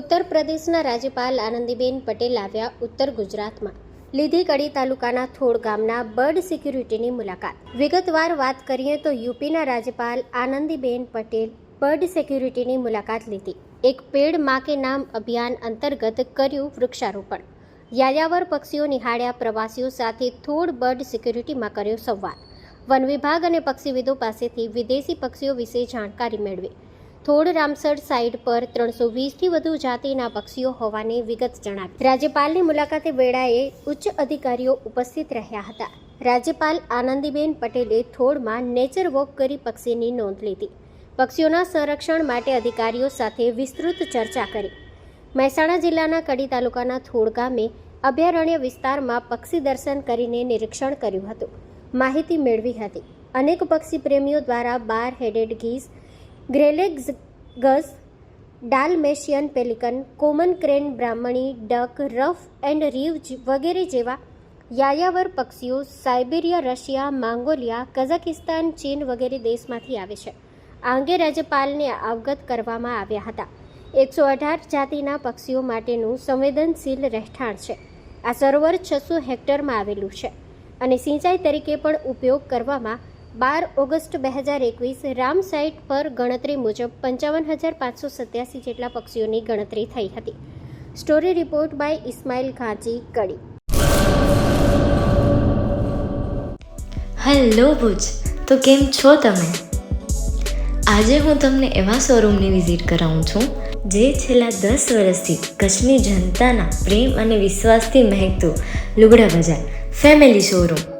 ઉત્તર પ્રદેશના રાજ્યપાલ આનંદીબેન પટેલ આવ્યા ઉત્તર ગુજરાતમાં. લીધી કડી તાલુકાના થોડ ગામના બર્ડ સિક્યુરિટીની મુલાકાત. વિગતવાર વાત કરીએ તો યુપીના રાજ્યપાલ આનંદીબેન પટેલ બર્ડ સિક્યુરિટીની મુલાકાત લીધી. એક પેડ મા કે નામ અભિયાન અંતર્ગત કર્યું વૃક્ષારોપણ. યાયાવર પક્ષીઓ નિહાળ્યા પ્રવાસીઓ સાથે થોડ બર્ડ સિક્યુરિટીમાં કર્યો સંવાદ. વન વિભાગ અને પક્ષીવિદો પાસેથી વિદેશી પક્ષીઓ વિશે જાણકારી મેળવી. થોડ રામસર સાઇટ પર ત્રણસો વીસથી વધુ જાતિના પક્ષીઓ હોવાની વિગત જણાવી. રાજ્યપાલની મુલાકાતે વેળાએ ઉચ્ચ અધિકારીઓ ઉપસ્થિત રહ્યા હતા. રાજ્યપાલ આનંદીબેન પટેલે થોડમાં નેચર વોક કરી પક્ષીની નોંધ લીધી. પક્ષીઓના સંરક્ષણ માટે અધિકારીઓ સાથે વિસ્તૃત ચર્ચા કરી. મહેસાણા જિલ્લાના કડી તાલુકાના થોડ ગામે અભયારણ્ય વિસ્તારમાં પક્ષી દર્શન કરીને નિરીક્ષણ કર્યું હતું. માહિતી મેળવી હતી. અનેક પક્ષી પ્રેમીઓ દ્વારા bar headed geese greylags guys Dalmatian pelican, common crane Brahminy, duck, ruff and reeve વગેરે જેવા યાયાવર પક્ષીઓ સાઇબેરિયા, રશિયા, માંગોલિયા, કઝાકિસ્તાન, ચીન વગેરે દેશમાંથી આવે છે. આ અંગે રાજ્યપાલને અવગત કરવામાં આવ્યા હતા. એકસો અઢાર જાતિના પક્ષીઓ માટેનું સંવેદનશીલ રહેઠાણ છે. આ સરોવર છસો હેક્ટરમાં આવેલું છે અને સિંચાઈ તરીકે પણ ઉપયોગ કરવામાં બાર ઓગસ્ટ બે હજાર એકવીસ રામ સાઇટ પર ગણતરી મુજબ પંચાવન હજાર પાંચસો સત્યાસી જેટલા પક્ષીઓની ગણતરી થઈ હતી. Story report by Ismail Ghanchi Kadi. Hello Bhuj, તો કેમ છો તમે? આજે હું તમને એવા શોરૂમની વિઝિટ કરાવું છું, જે છેલ્લા દસ વર્ષથી કચ્છની જનતાના પ્રેમ અને વિશ્વાસથી મહેકતું લુગડા બજાર ફેમિલી શોરૂમ